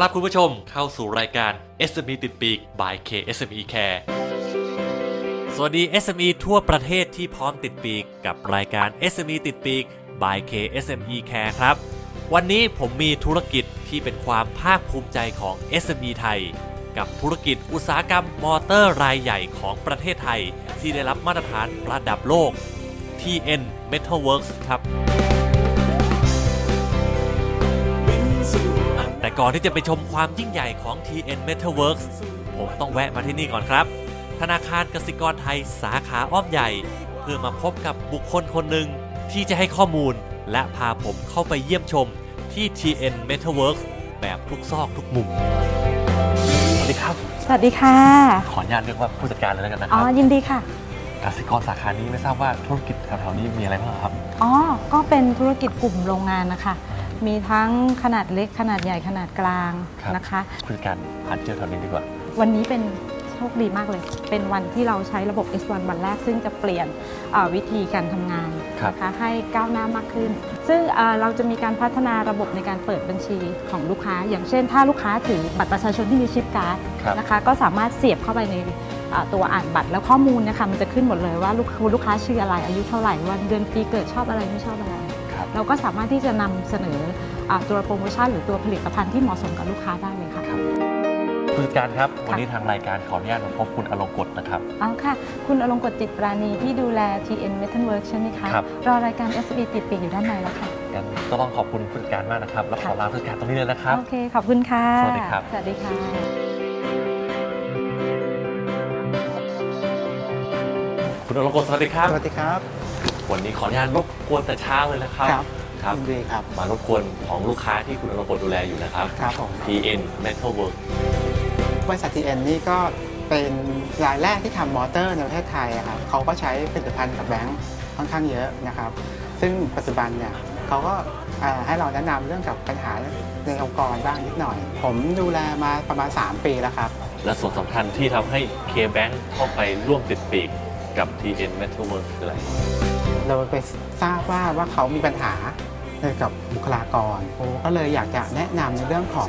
อต้อนรับคุณผู้ชมเข้าสู่รายการ SME ติดปีก by KSME Care สวัสดี SME ทั่วประเทศที่พร้อมติดปีกกับรายการ SME ติดปีก by KSME Care ครับ วันนี้ผมมีธุรกิจที่เป็นความภาคภูมิใจของ SME ไทย กับธุรกิจอุตสาหกรรมมอเตอร์รายใหญ่ของประเทศไทย ที่ได้รับมาตรฐานระดับโลก TN Metalworks ครับ แต่ก่อนที่จะไปชมความยิ่งใหญ่ของ TN Metalworks ผมต้องแวะมาที่นี่ก่อนครับ ธนาคารกสิกรไทยสาขาอ้อมใหญ่ เพื่อมาพบกับบุคคลคนหนึ่งที่จะให้ข้อมูล และพาผมเข้าไปเยี่ยมชมที่ TN Metalworks แบบทุกซอกทุกมุม สวัสดีครับ สวัสดีค่ะ ขออนุญาตเรียกว่าผู้จัดการเลยแล้วกันนะคอ๋อ รับยินดีค่ะ กสิกรสาขานี้ไม่ทราบว่าธุรกิจแถวๆนี้มีอะไรบ้างครับ อ๋อ ก็เป็นธุรกิจกลุ่มโรงงานนะคะ มีทั้งขนาดเล็กขนาดใหญ่ขนาดกลางครับนะคะผู้จัดการพาเที่ยวแถวนี้ดีกว่า วันนี้เป็นโชคดีมากเลย เป็นวันที่เราใช้ระบบ S1 วันแรก ซึ่งจะเปลี่ยนเอ่อวิธีการทำงานครับนะคะให้ก้าวหน้ามากขึ้น ซึ่งเอ่อเราจะมีการพัฒนาระบบในการเปิดบัญชีของลูกค้า อย่างเช่น ถ้าลูกค้าถือบัตรประชาชนที่มีชิปการ์ดครับนะคะก็สามารถเสียบเข้าไปในเอ่อตัวอ่านบัตรแล้วข้อมูลนะคะมันจะขึ้นหมดเลยว่าลูกลูกค้าชื่ออะไรอายุเท่าไหร่วันเดือนปีเกิดชอบอะไรไม่ชอบอะไร ครับ เราก็สามารถที่จะนำเสนออาตัวโปรโมชั่นหรือตัวผลิตภัณฑ์ที่เหมาะสมกับลูกค้าได้เลยค่ะผู้จัดการครับค่ะวันนี้ทางรายการขออนุญาตมาพบคุณอลงกฎนะครับเอาค่ะ คุณอลงกฎจิตปราณีที่ดูแล TN Metal Work ใช่ไหมคะครับรอรายการ SB ติดปีกอยู่ด้านในแล้วค่ะงั้นก็ต้องขอบคุณผู้จัดการมากนะครับ แล้วขอค่ะลาผู้จัดการตรงนี้เลยนะครับ โอเค ขอบคุณค่ะ สวัสดีครับ สวัสดีค่ะคุณอลงกฎสวัสดีครับ สวัสดีครับ วันนี้ขออนุญาตรบ กวนแต่เช้าเลยนะครับครับครับยินดีครับมารบกวนของลูกค้าที่คุณอลงกฎดูแลอยู่นะครับครับผม TN Metal Work บริษัท TN นี่ก็เป็นรายแรกที่ทำมอเตอร์ในประเทศไทยอะครับเขาก็ใช้ผลิตภัณฑ์กับแบงค์ค่อนข้างเยอะนะครับ ซึ่งปัจจุบันเนี่ยเขาก็อ่าให้เราแนะนำเรื่องกับปัญหาในองค์กรบ้างนิดหน่อย ผมดูแลมาประมาณ 3 ปีแล้วครับ และส่วนสำคัญที่ทำให้ K-Bank เข้าไปร่วมติดปีกกับ TN Metal Work คืออะไร เราไปทราบว่าว่าเขามีปัญหาเกี่ยวกับบุคลากรผมก็เลยอยากจะแนะนำในเรื่องของ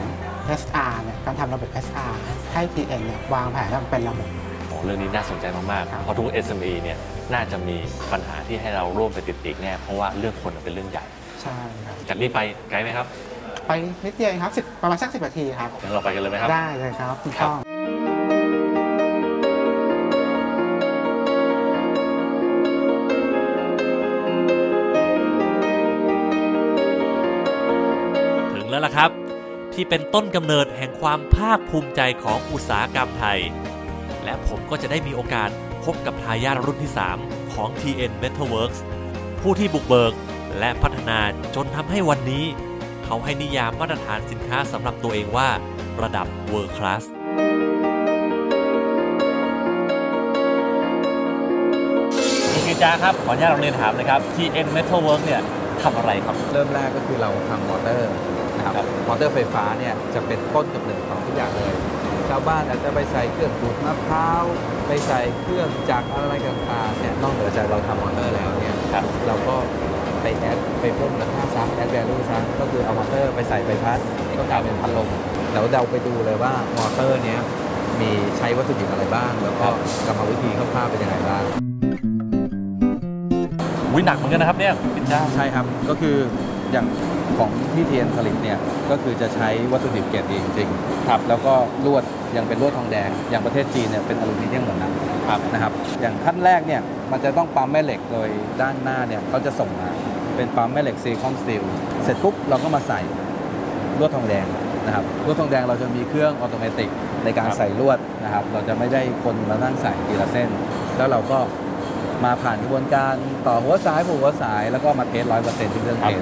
SR เนี่ยการทำระบบ SR ให้ TN เนี่ยวางแผนให้มันเป็นระบบโอ้เรื่องนี้น่าสนใจมากครับๆเพราะทุก SME เนี่ยน่าจะมีปัญหาที่ให้เราร่วมไปติดปีกแน่ เพราะว่าเรื่องคนเป็นเรื่องใหญ่ใช่ครับจากนี้ไปไกลไหมครับ ไปนิดเดียวเองครับ10ประมาณสักสินาทีครับงั้นเราไปกันเลยไหมครับ ได้เลยครับคุณครับก้องถึง ที่เป็นต้นกำเนิดแห่งความภาคภูมิใจของอุตสาหกรรมไทย และผมก็จะได้มีโอกาสพบกับทายาทรุ่นที่ 3 ของ TN Metalworks ผู้ที่บุกเบิกและพัฒนาจนทำให้วันนี้ เขาให้นิยามมาตรฐานสินค้าสำหรับตัวเองว่า ระดับ World Class คุณกิจาครับ ขออนุญาตเราเรียนถามนะครับ TN Metalworks เนี่ยทำอะไรครับ เริ่มแรกก็คือเราทำมอเตอร์ นะครับครับมอเตอร์ไฟฟ้าเนี่ยจะเป็นต้นกำเนิดของทุกอย่างเลยชาวบ้านอาจจะไปใส่เครื่องขูดมะพร้าวไปใส่เครื่องจักรอะไรต่างๆเนี่ยนอกเหนือจากเราทำมอเตอร์แล้วเนี่ยครับเราก็ไปแอดไปเพิ่มมูลค่าซ้ำแอดแวลูซ้ำก็คือเอามอเตอร์ไปใส่ใบพัดก็กลายเป็นพัดลมแล้วเราไปดูเลยว่ามอเตอร์เนี้ยมีใช้วัตถุดิบอะไรบ้าง แล้วก็กรรมวิธีคร่าวๆเป็นยังไงบ้างวิหนักเหมือนกันนะครับเนี่ยกิจาใช่ครับก็คือ อย่างของที่เทียนผลิตเนี่ยก็คือจะใช้วัตถุดิบเกรดดีจริงๆครับแล้วก็ลวดยังเป็นลวดทองแดง อย่างประเทศจีนเนี่ยเป็นอลูมิเนียมหมดนะครับนะครับอย่างขั้นแรกเนี่ยมันจะต้องปั๊มแม่เหล็กโดยด้านหน้าเนี่ยเขาจะส่งมาเป็นปั๊มแม่เหล็กซิลิคอนสตีลเสร็จปุ๊บเราก็มาใส่ลวดทองแดงนะครับลวดทองแดงเราจะมีเครื่องออโตเมติกในการครับใส่ลวดนะครับ เราจะไม่ได้คนมานั่งใส่ทีละเส้น แล้วเราก็มาผ่านกระบวนการต่อหัวสายผูกหัวสาย แล้วก็มาเทสร้อยเปอร์เซ็นต์ที่เครื่องเทส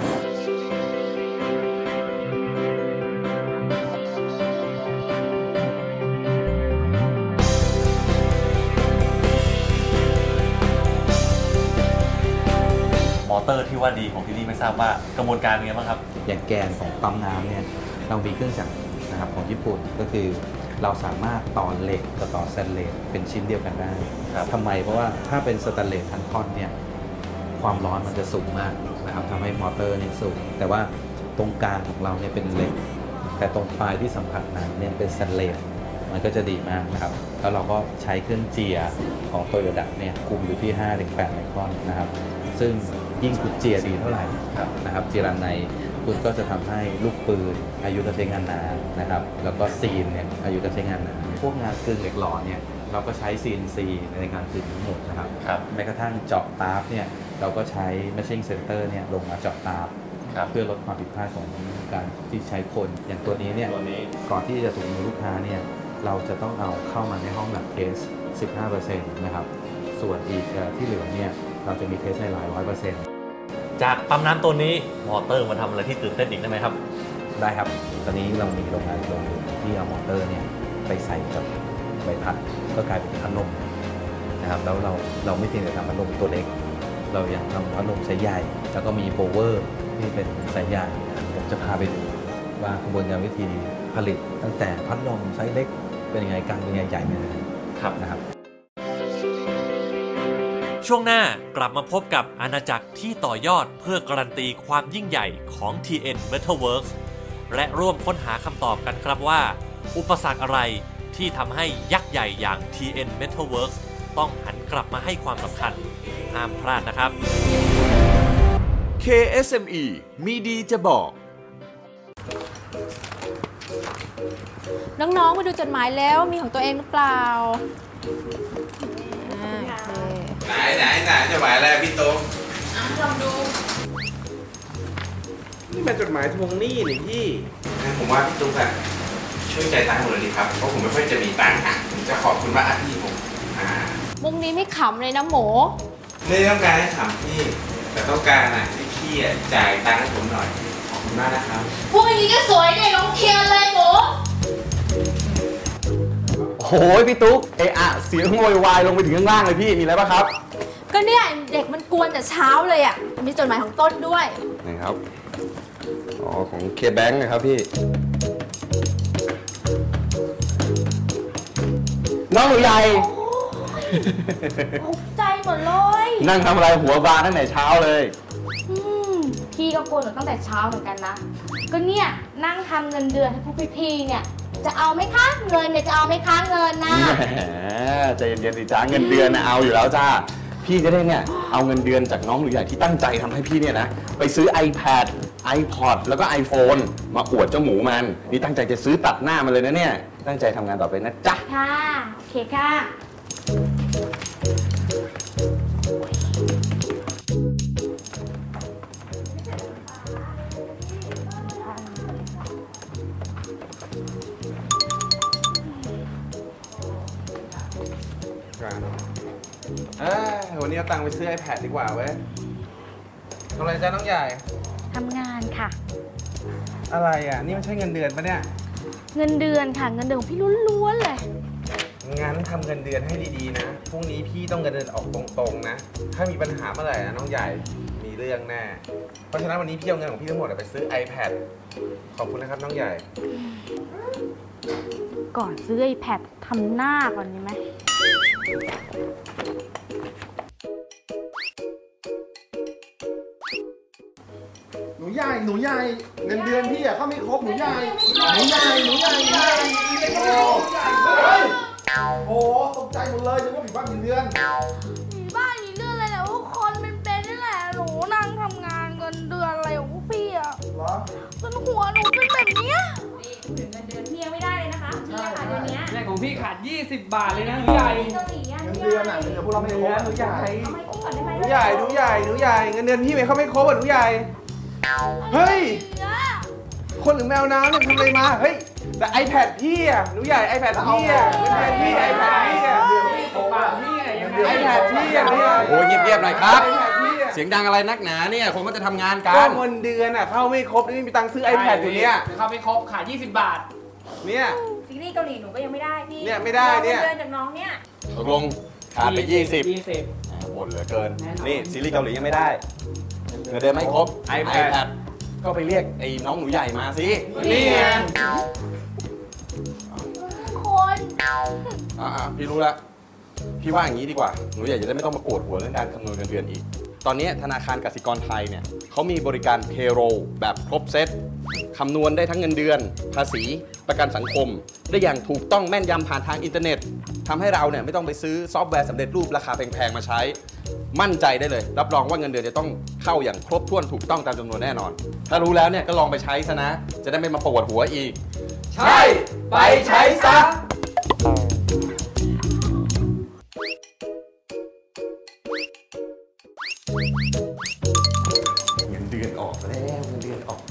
อเตอร์ที่ว่าดีของที่นี่ไม่ทราบว่ากระบวนการเป็นไงบ้างครับ อย่างแกนของปั๊มน้ำเนี่ยเรามีเครื่องจักรนะครับของญี่ปุ่นก็คือเราสามารถต่อเหล็กกับต่อสแตนเลสเป็นชิ้นเดียวกันได้ครับทำไมเพราะว่าถ้าเป็นสแตนเลสพันท่อนเนี่ยความร้อนมันจะสูงมากนะครับทำให้มอเตอร์เนี่ยสูง แต่ว่าตรงกลางของเราเนี่ยเป็นเหล็ก แต่ตรงปลายที่สัมผัสหนังเนี่ยเป็นสแตนเลสมันก็จะดีมากนะครับ แล้วเราก็ใช้เครื่องเจียของโตโยต้เนี่ยคุมอยู่ที่ 5-8ไมครอนนะครับ ซึ่ง ยิ่งคุณเจียดีเท่าไหร่นะครับเจียรันในคุณก็จะทำให้ลูกปืนอายุการใช้งานนานนะครับ แล้วก็ซีนเนี่ยอายุการใช้งานนานพวกงานกึ่งเหล็กหล่อเนี่ยเราก็ใช้ CNC ในการกึ่งทั้งหมดนะครับครับแม้กระทั่งเจาะตาร์ฟเนี่ยเราก็ใช้ Machine Center เนี่ยลงมาเจาะตาร์ฟครับเพื่อลดความผิดพลาดของการที่ใช้คน อย่างตัวนี้เนี่ยตัวนี้ก่อนที่จะถูกมือลูกค้าเนี่ยเราจะต้องเอาเข้ามาในห้องแลบเทส 15%นะครับ ส่วนอีกเอ่อที่เหลือเนี่ย เราจะมีเทสในหลายร้อยเปอร์เซ็นต์จากปั๊มน้ำตัวนี้มอเตอร์มาทำอะไรที่ตื่นเต้นอีกได้ไหมครับ ได้ครับ ตอนนี้เรามีโรงงานโรงหนึ่งที่เอามอเตอร์เนี่ยไปใส่กับใบพัดก็กลายเป็นพัดลมนะครับแล้วเราเราไม่เพียงแต่ทำพัดลมตัวเล็ก เรายังทำพัดลมไซส์ใหญ่ แล้วก็มีโบเวอร์ที่เป็นไซส์ใหญ่ผมจะพาไปดูว่ากระบวนการวิธีผลิต ตั้งแต่พัดลมไซส์เล็กเป็นยังไงกลางเป็นยังไงใหญ่เป็นยังไงครับนะครับ ช่วงหน้ากลับมาพบกับอาณาจักรที่ต่อยอดเพื่อการันตีความยิ่งใหญ่ของ TN Metalworks และร่วมค้นหาคำตอบกันครับว่า อุปสรรคอะไรที่ทำให้ยักษ์ใหญ่อย่าง TN Metalworks ต้องหันกลับมาให้ความสำคัญห้ามพลาดนะครับ KSME มีดีจะบอก น้องๆมาดูจดหมายแล้วมีของตัวเองหรือเปล่าอ่าโอเค ไหนไหนไหนจดหมายอะไรพี่ตุ๊กนี่มันจดหมายทวงหนี้นี่พี่ งั้นผมว่าพี่ตุ๊กอะช่วยใจายตังค์ผมเลยดีครับ เพราะผมไม่ค่อยจะมีตังค์อะผมจะขอบคุณมากอะพี่ผมอ่ามุกนี้ไม่ขำเลยนะหมูไม่ได้ต้องการให้ถามพี่ แต่ต้องการอะให้พี่อะจ่ายตังค์ให้ผมหน่อย ขอบคุณมากนะครับ พวกนี้ก็สวยเนี่ยลงเทียนเลยหมู โอ้ยพี่ตุ๊กเอะอะเสียงโวยวายลงไปถึงข้างล่างเลยพี่มีอะไรป่ะครับก็เนี่ยเด็กมันกวนแต่เช้าเลยอะ มีจดหมายของต้นด้วยนะครับอ๋อของเคแบงค์นะครับพี่ น้องหนูใหญ่ ตกใจหมดเลยนั่งทำอะไรหัวบานตั้งแต่เช้าเลย อืมพี่ก็กลัวหนูตั้งแต่เช้าเหมือนกันนะ ก็เนี่ยนั่งทำเงินเดือนให้พวกพี่ๆเนี่ย จะเอาไหมคะเงินเนี่ยจะเอาไหมคะเงินนะแหมใจเย็นๆสิจ้าเงินเดือนนะเอาอยู่แล้วจ้าพี่จะได้เนี่ยเอาเงินเดือนจากน้องหนูใหญ่ที่ตั้งใจทำให้พี่เนี่ยนะไปซื้อ iPad iPod แล้วก็ iPhone มาอวดเจ้าหมูมัน นี่ตั้งใจจะซื้อตัดหน้ามันเลยนะเนี่ย ตั้งใจทำงานต่อไปนะจ๊ะ ค่ะ โอเคค่ะ วันนี้เอาตังค์ไปซื้อ iPad ดีกว่าเว้ยทำอะไรจ้าน้องใหญ่ ทำงานค่ะ อะไรอะ นี่มันใช่เงินเดือนปะเนี่ย เงินเดือนค่ะ เงินเดือนของพี่ล้วนๆเลย งั้นทำเงินเดือนให้ดีๆนะ พรุ่งนี้พี่ต้องเงินเดือนออกตรงๆนะ ถ้ามีปัญหาเมื่อไหร่นะน้องใหญ่ มีเรื่องแน่ เพราะฉะนั้นวันนี้พี่เอาเงินของพี่ทั้งหมดไปซื้อ iPad ขอบคุณนะครับน้องใหญ่ ก่อนซื้อไอแพดทำหน้าก่อนดีไหม ใหญ่หนูใหญ่เงินเดือนพี่อะเขาไม่ครบหนูใหญ่หนูใหญ่หนูใหญ่หนูใหญ่โอ้เฮ้ยโอ้ตกใจหมดเลยนึกว่าผิดบ้านผิดเดือนมีบ้านมีเรื่องอะไรแต่ว่าคนเป็นเป็นนี่แหละหนูนั่งทำงานเงินเดือนอะไรของพวกพี่อะเหรอจนหัวหนูเป็นแบบเนี้ยแรกของพี่ขาด 20 บาทเลยนะหนูใหญ่เงินเดือนอะเงินเดือนพวกเราไม่ครบหนูใหญ่หนูใหญ่หนูใหญ่หนูใหญ่เงินเดือนพี่ไม่เขาไม่ครบอะหนูใหญ่ เฮ้ย คนหรือแมวน้ำเนี่ยทำอะไรมา เฮ้ย แต่ iPad พี่อะหนูใหญ่ iPad พี่อะเงินเดือนพี่ iPad พี่อะบาทพี่อะยังไง iPad พี่อะหนูใหญ่โอ้ยเงียบๆหน่อยครับ iPad พี่อะเสียงดังอะไรนักหนาเนี่ยคงมันจะทำงานกัก็น เงินเดือนอะเข้าไม่ครบนี่ไม่มีตังค์ซื้อ iPad อยู่เนี่ย เข้าไม่ครบขาด20 บาท เนี่ย ซีรีส์เกาหลีหนูก็ยังไม่ได้พี่เนี่ยไม่ได้เนี่ยเดือนจากน้องเนี่ย ตกลงขาดไป 20 20 บ่นเหลือเกินแน่นอนนี่ซีรีส์เกาหลียังไม่ได้ เงินเดือนไม่ครบ iPad ก็ไปเรียกไอ้น้องหนูใหญ่มาสิ นี่ไงคนอ่าพี่รู้แล้วพี่ว่าอย่างนี้ดีกว่า หนูใหญ่จะได้ไม่ต้องมาปวดหัวเรื่องการคำนวณเงินเดือนอีก ตอนนี้ธนาคารกสิกรไทยเนี่ยเขามีบริการเพโรแบบครบเซตคำนวณได้ทั้งเงินเดือน ภาษี ประกันสังคม ได้อย่างถูกต้องแม่นยำผ่านทางอินเทอร์เน็ตทำให้เราเนี่ยไม่ต้องไปซื้อซอฟต์แวร์สำเร็จรูปราคาแพงๆมาใช้ มั่นใจได้เลย รับรองว่าเงินเดือนจะต้องเข้าอย่างครบถ้วนถูกต้องตามจำนวนแน่นอน ถ้ารู้แล้วเนี่ยก็ลองไปใช้ซะนะ จะได้ไม่มาปวดหัวอีก ใช่ ไปใช้ซะ เงินเดือนออกแล้วเงินเดือนออก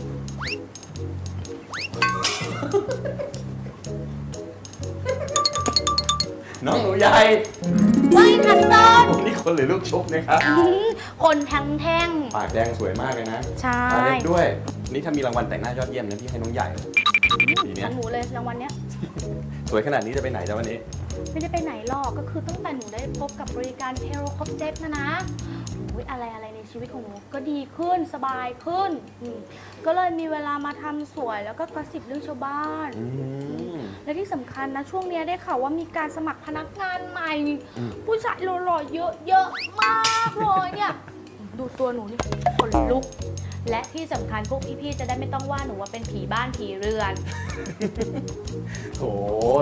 น้องหนูใหญ่ไม่ ค่ะพี่ต้นนี่คนหรือลูกชุบนะครับอื้อคนทั้งแท่งปากแดงสวยมากเลยนะใช่ตาเล็กด้วย นี่ถ้ามีรางวัลแต่งหน้ายอดเยี่ยมนะพี่ให้น้องใหญ่ปีเนี้ขยองหนูเลยรางวัลเนี้ยสวยขนาดนี้จะไปไหนจ้าวันนี้ ไม่ได้ไปไหนหรอกก็คือตั้งแต่หนูได้พบกับบริการเทโรครบเซตนะนะอุ๊ยอะไรอะไรใน ชีวิตของหนูก็ดีขึ้นสบายขึ้นอืมก็เลยมีเวลามาทำสวยแล้วก็กระสิบเรื่องชาวบ้านและที่สำคัญนะ ช่วงเนี้ยได้ข่าวว่ามีการสมัครพนักงานใหม่ อืม ผู้ชายหล่อๆเยอะเยอะๆมากเลยเนี่ย ดูตัวหนูนี่ขนลุก และที่สำคัญพวกพี่ๆจะได้ไม่ต้องว่าหนูว่าเป็นผีบ้านผีเรือน โถ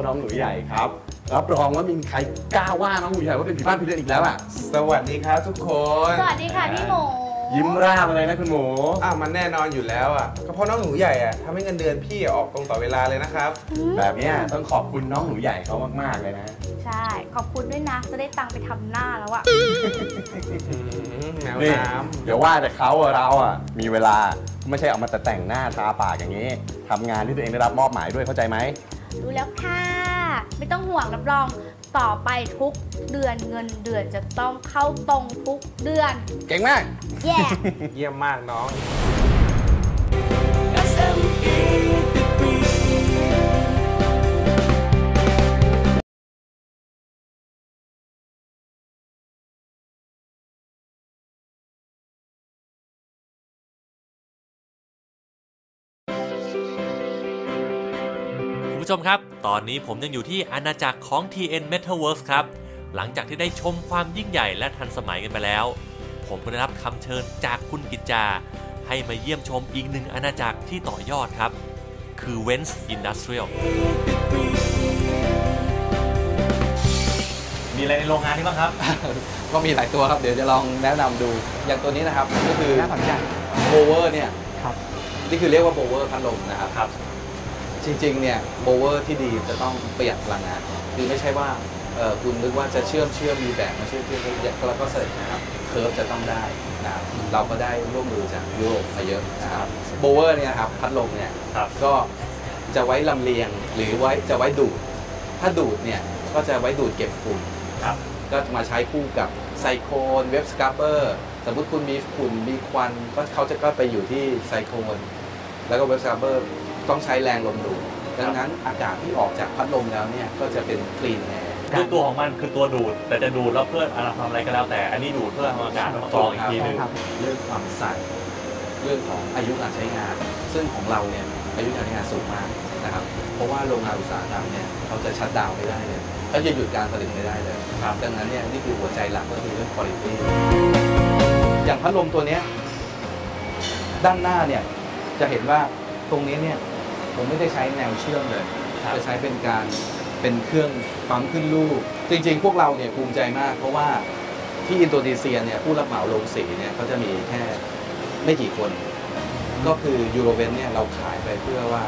น้องหนูใหญ่ครับ รับรองว่าไมมีใครกล้าว่าน้องหนูใหญ่ว่าเป็นผีบ้านผีเรือนอีกแล้วอะ สวัสดีครับทุกคนสวัสดีค่ะพี่หมูยิ้มร่ามาเลยนะคุณหมู อ้าวมันแน่นอนอยู่แล้วอะก็เพราะน้องหนูใหญ่อะทำให้เงินเดือนพี่ออกตรงต่อเวลาเลยนะครับ แบบเนี้ยต้องขอบคุณน้องหนูใหญ่เขามากๆเลยนะ ใช่ ขอบคุณด้วยนะ จะได้ตังค์ไปทำหน้าแล้วอะ แมวนี่น้เดี๋ยวว่าแต่เขาอะเราอะมีเวลาไม่ใช่เอามาแต่แต่งหน้าทาปากอย่างนี้ทำงานที่ตัวเองได้รับมอบหมายด้วยเข้าใจไหม รู้แล้วค่ะ ไม่ต้องห่วงรับรองต่อไปทุกเดือนเงินเดือนจะต้องเข้าตรงทุกเดือน เก่งมาก แย่ำเยี่ยมมากน้อง ผู้ชมครับ ตอนนี้ผมยังอยู่ที่อาณาจักรของ TN Metaverse ครับ หลังจากที่ได้ชมความยิ่งใหญ่และทันสมัยกันไปแล้ว ผมก็ได้รับคำเชิญจากคุณกิจจา ให้มาเยี่ยมชมอีกหนึ่งอาณาจักรที่ต่อยอดครับ คือ w e n s Industrial มีอะไรในโรงงานนี้บ้างครับ ก็มีหลายตัวครับ เดี๋ยวจะลองแนะนำดู อย่างตัวนี้นะครับ ก็คือน่าสนใจโบเวอร์เนี่ย ครับ นี่คือเรียกว่าโบเวอร์พัดลมนะครับ ครับ จริงๆเนี่ยโบเวอร์ที่ดีจะต้องประหยัดพลังงานคือไม่ใช่ว่าเอ่อคุณนึกว่าจะเชื่อมเชื่อมมีแบบมาเชื่อมเชื่อมแล้วก็เสร็จนะครับเคิร์ฟจะต้องได้นะครับเราก็ได้ร่วมมือจากยุโรปมาเยอะนะครับโบเวอร์เนี่ยครับพัดลมเนี่ยครับก็จะไว้ลำเลียงหรือไว้จะไว้ดูด ถ้าดูดเนี่ยก็จะไว้ดูดเก็บฝุ่นครับ ก็มาใช้คู่กับไซโคนเว็บสครับเบอร์สมมติคุณมีฝุ่นมีควันก็เขาจะก็ไปอยู่ที่ไซโคนแล้วก็เว็บสครับเบอร์ ต้องใช้แรงลมดูดดังนั้นอากาศที่ออกจากพัดลมแล้วเนี่ยก็จะเป็นคลีนแอร์คือตัวของมันคือตัวดูด แต่จะดูดแล้วเพื่ออะไรทำอะไรก็แล้วแต่ อันนี้ดูดเพื่อทำอากาศมากรองอีกทีหนึงเรื่องความใสเรื่องของอายุการใช้งาน ซึ่งของเราเนี่ยอายุการใช้งานสูงมากนะครับเพราะว่าโรงงานอุตสาหกรรมเนี่ยเขาจะชัดดาวน์ไม่ได้เลยเขาจะหยุดการผลิตไม่ได้เลยครับดังนั้นเนี่ยนี่คือหัวใจหลักก็คือเรื่องคุณภาพอย่างพัดลมตัวเนี้ยด้านหน้าเนี่ยจะเห็นว่าตรงนี้เนี่ย ผมไม่ได้ใช้แนวเชื่อมเลยจะใช้เป็นการเป็นเครื่องปั๊มขึ้นลูก จริงๆ พวกเราเนี่ยภูมิใจมาก เพราะว่าที่อินโดนีเซียเนี่ยผู้รับเหมาโรงสีเนี่ยเขาจะมีแค่ไม่กี่คน ก็คือยูโรเวนเนี่ยเราขายไปเพื่อว่า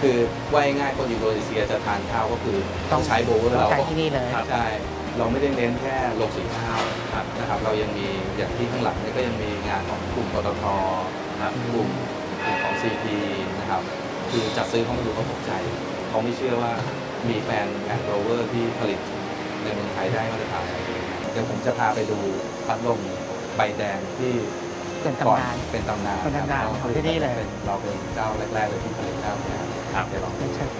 คือว่าง่ายๆคนอินโดนีเซียจะทานข้าวก็คือต้องใช้โบเวอร์ต้องเรา ใช้ที่นี่เลยใช่ เราไม่ได้เน้นแค่โรงสีข้าวนะครับ เรายังมีอย่างที่ข้างหลังเนี่ยก็ยังมีงานของกลุ่มปตทนะครับกลุ่มกลุ่มของ CP นะครับ คือจัดซื้อเขามาดูเขาตกใจ เขาไม่เชื่อว่ามีแฟนแอนโรเวอร์ที่ผลิตในเมืองไทยได้มาตรฐานอะไรอย่างเงี้ยเดี๋ยวผมจะพาไปดูพัดลมใบแดงที่เป็นก่อนตำนานเป็นตำนานเป็นตำนานครับของที่นี่เลยป็เราเป็นเจ้าแรกๆเลยที่ผลิตเจ้าเนี้ครับเดี๋ยวลองเป็นเชิญ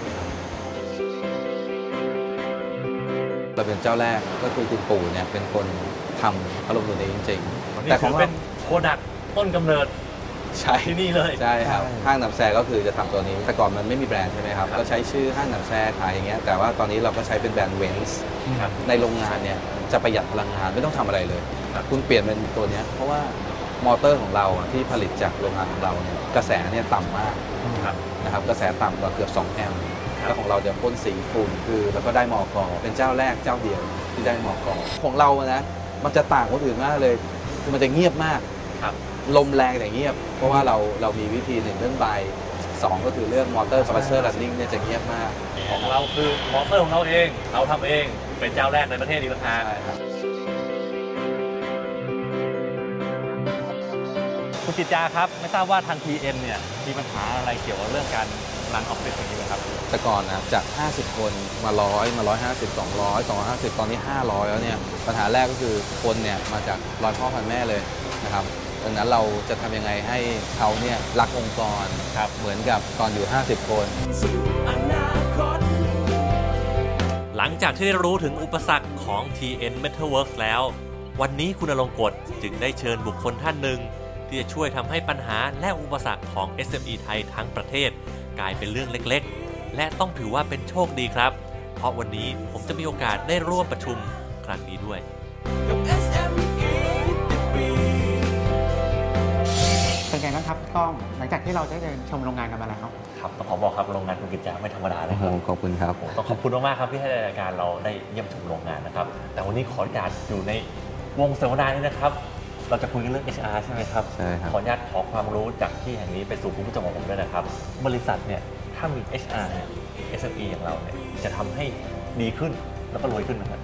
เราเป็นเจ้าแรกก็คือคุณปู่เนี่ยเป็นคนทำพัดลมตัวนี้จริงๆนี่ถือเป็นโปรดักต้นกำเนิด ใช่ที่นี่เลย ใช่ครับห้างหนำแซก็คือจะทำตัวนี้ แต่ก่อนมันไม่มีแบรนด์ใช่ไหมครับ ก็ใช้ชื่อห้างหนำแซขายอย่างเงี้ย แต่ว่าตอนนี้เราก็ใช้เป็นแบรนด์เวนส์ครับ ในโรงงานเนี่ยจะประหยัดพลังงานไม่ต้องทำอะไรเลย ครับ คุณเปลี่ยนเป็นตัวเนี้ยเพราะว่ามอเตอร์ของเราอะที่ผลิตจากโรงงานของเราเนี่ยกระแสเนี่ยต่ำมากครับ นะครับ กระแสต่ำกว่าเกือบ 2 แอมป์แล้วของเราจะพ่นสีฝุ่นคือแล้วก็ได้มอกเป็นเจ้าแรกเจ้าเดียวที่ได้มอกของเราอะนะมันจะต่างคนอื่นมากเลยคือมันจะเงียบมากครับ ลมแรงแต่เงียบ เพราะว่าเราเรามีวิธีหนึ่งเรื่องใบสองก็คือเรื่องมอเตอร์สปาเซอร์รันนิ่งเนี่ยจะเงียบมากของเราคือมอเตอร์ของเราเอง เราทำเองเป็นเจ้าแรกในประเทศอีกต่างหากใช่ครับคุณจิตจาครับ ไม่ทราบว่าทาง TN เนี่ยมีปัญหาอะไรเกี่ยวกับเรื่องการรันออฟฟิศอย่างนี้ไหมครับ แต่ก่อนนะครับจาก 50 คนมาร้อยมา 150 200 250 ตอนนี้ 500 แล้วเนี่ย ปัญหาแรกก็คือคนเนี่ยมาจากรอยพ่อพันแม่เลยนะครับ ดังนั้นเราจะทำยังไงให้เขาเนี่ยรักองค์กรครับเหมือนกับตอนอยู่ 50 คน หลังจากที่ได้รู้ถึงอุปสรรคของ TN Metaverse แล้ว วันนี้คุณอลงกฎจึงได้เชิญบุคคลท่านหนึ่ง ที่จะช่วยทำให้ปัญหาและอุปสรรคของ SME ไทยทั้งประเทศ กลายเป็นเรื่องเล็กๆ และต้องถือว่าเป็นโชคดีครับ เพราะวันนี้ผมจะมีโอกาสได้ร่วมประชุมครั้งนี้ด้วย ไงบ้างครับพี่ก้องหลังจากที่เราได้เดินชมโรงงานกันมาแล้ว ครับต้องขอบอกครับโรงงานคุณกิจจาไม่ธรรมดานะครับขอบคุณครับต้องขอบคุณมากๆครับที่ให้รายการเราได้เยี่ยมชมโรงงานนะครับ แต่วันนี้ขออนุญาตอยู่ในวงเสวนานี้นะครับ เราจะคุยกันเรื่อง HR ใช่ไหมครับใช่ครับขออนุญาตขอความรู้จากที่แห่งนี้ไปสู่คุณผู้ชมของผมด้วยนะครับ บริษัทเนี่ยถ้ามี HR เนี่ย SME อย่างเราเนี่ยจะทำให้ดีขึ้นแล้วก็รวยขึ้นนะครับ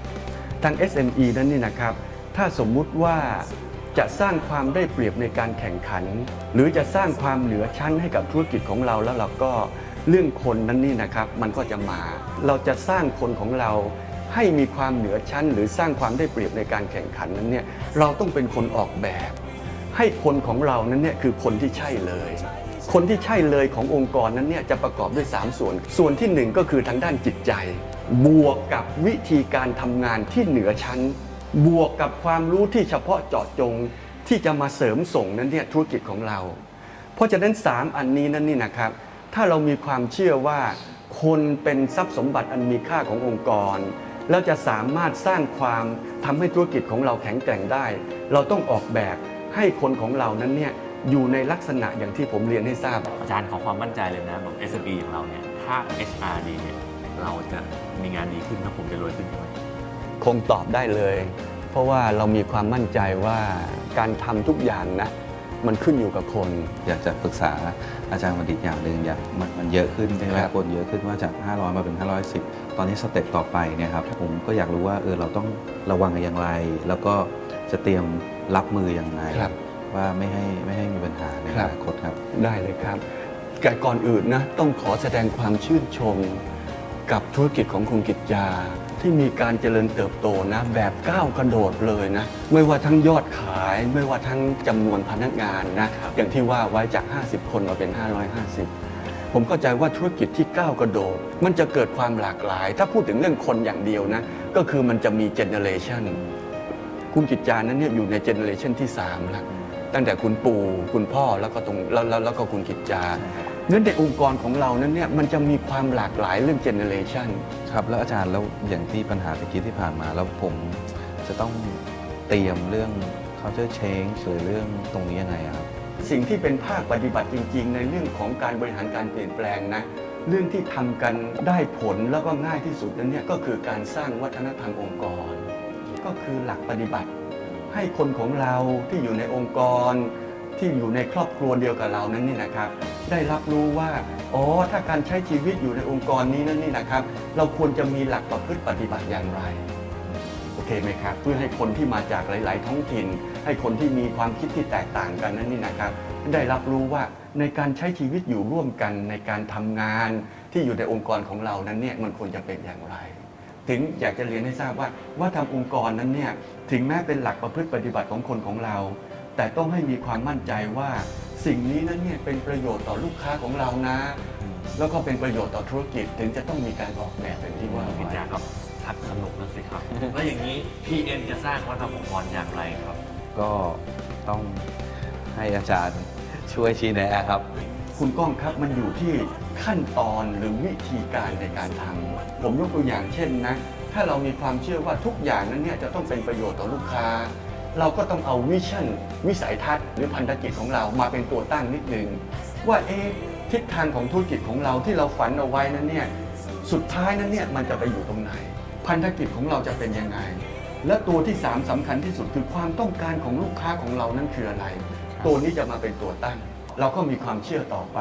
ทาง SME นั้นนี่นะครับถ้าสมมุติว่า จะสร้างความได้เปรียบในการแข่งขัน หรือจะสร้างความเหนือชั้นให้กับธุรกิจของเราแล้วเราก็เรื่องคนนั้นนี่นะครับ มันก็จะมา เราจะสร้างคนของเราให้มีความเหนือชั้น หรือสร้างความได้เปรียบในการแข่งขันนั้นเนี่ยเราต้องเป็นคนออกแบบ ให้คนของเรานั้นเนี่ยคือคนที่ใช่เลย คนที่ใช่เลยขององค์กรนั้นเนี่ยจะประกอบด้วย 3 ส่วน ส่วนที่ 1 ก็คือทางด้านจิตใจ บวกกับวิธีการทำงานที่เหนือชั้น บวกกับความรู้ที่เฉพาะเจาะจงที่จะมาเสริมส่งนั้นเนี่ยธุรกิจของเรา เพราะฉะนั้น 3 อันนี้นั่นนี่นะครับ ถ้าเรามีความเชื่อว่า คนเป็นทรัพย์สมบัติอันมีค่าขององค์กรแล้วจะสามารถสร้างความทำให้ธุรกิจของเราแข็งแกร่งได้ เราต้องออกแบบให้คนของเรานั้นเนี่ยอยู่ในลักษณะอย่างที่ผมเรียนให้ทราบ อาจารย์ขอความมั่นใจเลยนะแบบ SME องเราเนี่ยถ้า HR ดีเนี่ยเราจะมีงานดีขึ้นแล้วผมจะรวยขึ้นใช่ไหม คงตอบได้เลย เพราะว่าเรามีความมั่นใจว่าการทำทุกอย่างนะ มันขึ้นอยู่กับคน อยากจะปรึกษาอาจารย์บัณฑิตอย่างหนึ่งอยากมันมันเยอะขึ้นใช่ไหมครับคนเยอะขึ้นว่าจาก 500 มาเป็น 510 ตอนนี้สเต็ปต่อไปเนี่ยครับผมก็อยากรู้ว่าเออเราต้องระวังอย่างไร แล้วก็จะเตรียมรับมืออย่างไรครับ ว่าไม่ให้ไม่ให้มีปัญหาในอครับนาคตครับได้เลยครับแต่ก่อนอื่นนะต้องขอแสดงความชื่นชมกับธุรกิจของคุณกิจจา ที่มีการเจริญเติบโตนะ แบบก้าวกระโดดเลยนะ ไม่ว่าทั้งยอดขาย ไม่ว่าทั้งจำนวนพนักงานนะ อย่างที่ว่าไว้จาก 50 คนมาเป็น 550 ผมเข้าใจว่าธุรกิจที่ก้าวกระโดด มันจะเกิดความหลากหลาย ถ้าพูดถึงเรื่องคนอย่างเดียวนะ ก็คือมันจะมีเจเนเรชันคุณกิจจานั้นเนี่ยอยู่ในเจเนเรชันที่3แล้วตั้งแต่คุณปู่คุณพ่อแล้วก็ตรงแล้วแล้วแล้วก็คุณกิจจา เนื่องในองค์กรของเรานั้นเนี่ยมันจะมีความหลากหลายเรื่องเจเนเรชันครับแล้วอาจารย์แล้วอย่างที่ปัญหาตะกี้ที่ผ่านมา แล้วผมจะต้องเตรียมเรื่อง culture change หรือเรื่องตรงนี้ยังไงอะครับ สิ่งที่เป็นภาคปฏิบัติจริง ๆ ในเรื่องของการบริหารการเปลี่ยนแปลงนะเรื่องที่ทำกันได้ผลแล้วก็ง่ายที่สุดนั้นเนี่ยก็คือการสร้างวัฒนธรรมองค์กร ก็คือหลักปฏิบัติ ให้คนของเราที่อยู่ในองค์กร ที่อยู่ในครอบครัวเดียวกับเรานั้นนี่นะครับ ได้รับรู้ว่าอ๋อถ้าการใช้ชีวิตอยู่ในองค์กรนี้นั้นนี่นะครับ เราควรจะมีหลักประพฤติปฏิบัติอย่างไรโอเคไหมครับ เพื่อให้คนที่มาจากหลาย ๆ ท้องถิ่น ให้คนที่มีความคิดที่แตกต่างกันนั้นนี่นะครับ ได้รับรู้ว่าในการใช้ชีวิตอยู่ร่วมกันในการทำงานที่อยู่ในองค์กรของเรานั้นเนี่ยมันควรจะเป็นอย่างไร ถึงอยากจะเรียนให้ทราบว่าว่าทำองค์กรนั้นเนี่ยถึงแม้เป็นหลักประพฤติปฏิบัติของคนของเรา แต่ต้องให้มีความมั่นใจว่าสิ่งนี้นั้นเนี่ยเป็นประโยชน์ต่อลูกค้าของเรานะ แล้วก็เป็นประโยชน์ต่อธุรกิจ ถึงจะต้องมีการออกแบบเป็นที่ว่ากิจไว้จาครับทัดสนุกนะสิครับ แล้วอย่างนี้ TN จะสร้างวัฒนธรรมองค์กรอย่างไรครับ ก็ต้องให้อาจารย์ช่วยชี้แนะครับ คุณก้องครับมันอยู่ที่ขั้นตอนหรือวิธีการในการทำผมยกตัวอย่างเช่นนะ ถ้าเรามีความเชื่อว่าทุกอย่างนั้นเนี่ยจะต้องเป็นประโยชน์ต่อลูกค้า เราก็ต้องเอาวิชั่น วิสัยทัศน์หรือพันธกิจของเรามาเป็นตัวตั้งนิดนึง ว่าเอ๊ทิศทางของธุรกิจของเราที่เราฝันเอาไว้นั้นเนี่ยสุดท้ายนั้นเนี่ยมันจะไปอยู่ตรงไหน พันธกิจของเราจะเป็นยังไง และตัวที่สามสำคัญที่สุดคือความต้องการของลูกค้าของเรานั้นคืออะไร ตัวนี้จะมาเป็นตัวตั้ง เราก็มีความเชื่อต่อไป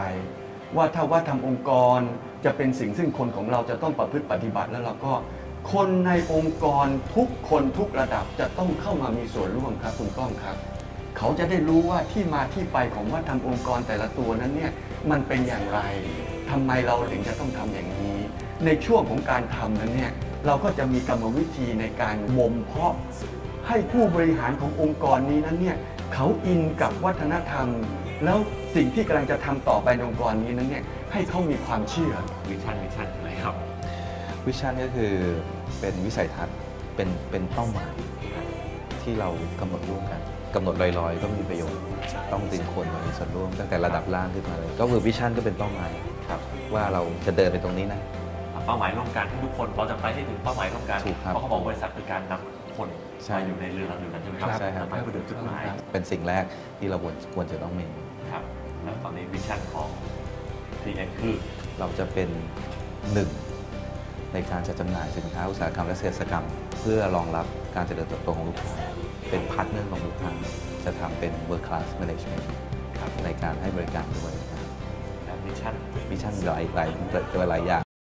ว่าถ้าว่าทำองค์กรจะเป็นสิ่งซึ่งคนของเราจะต้องประพฤติปฏิบัติแล้วเราก็ คนในองค์กรทุกคนทุกระดับจะต้องเข้ามามีส่วนร่วมครับคุณก้องครับ เขาจะได้รู้ว่าที่มาที่ไปของว่าทำองค์กรแต่ละตัวนั้นเนี่ยมันเป็นอย่างไรทำไมเราถึงจะต้องทำอย่างนี้ ในช่วงของการทำนั้นเนี่ยเราก็จะมีกรรมวิธีในการบ่มเพาะ ให้ผู้บริหารขององค์กรนี้นั้นเนี่ยเขาอินกับวัฒนธรรม แล้วสิ่งที่กำลังจะทำต่อไปในองค์กรนี้นั้นเนี่ยให้เขามีความเชื่อวิชั่นวิชั่น วิชั่นก็คือเป็นวิสัยทัศน์เป็นเป็นเป้าหมายที่เรากำหนดร่วมกันกำหนดลอยๆ ก็มีประโยชน์ ต้องดึงคนมามีส่วนร่วมตั้งแต่ระดับล่างขึ้นมาเลย ก็คือวิชั่นก็เป็นเป้าหมายครับว่าเราจะเดินไปตรงนี้นะเป้าหมายร่วมกันที่ทุกคนเราจะไปให้ถึงเป้าหมายร่วมกันถูกครับเพราะเขาบอกบริษัทคือการนำคนใช่มาอยู่ในเรือลำเดียวกันใช่ไหมครับใช่ครับนำไปเพื่อถึงจุดหมายเป็นสิ่งแรกที่เราควรควรจะต้องมีครับแล้วตอนนี้วิชั่นของ TN คือเราจะเป็นหนึ่ง ในการจัดจำหน่ายสินค้าอุตสาหกรรมและเกษตรกรรม เพื่อรองรับการเจริญเติบโตของลูกค้าเป็นพาร์ทเนอร์ของลูกค้าจะทำเป็น world class management ครับในการให้บริการด้วยนะครับวิชั่นวิชั่นหลายหลายหลายอย่าง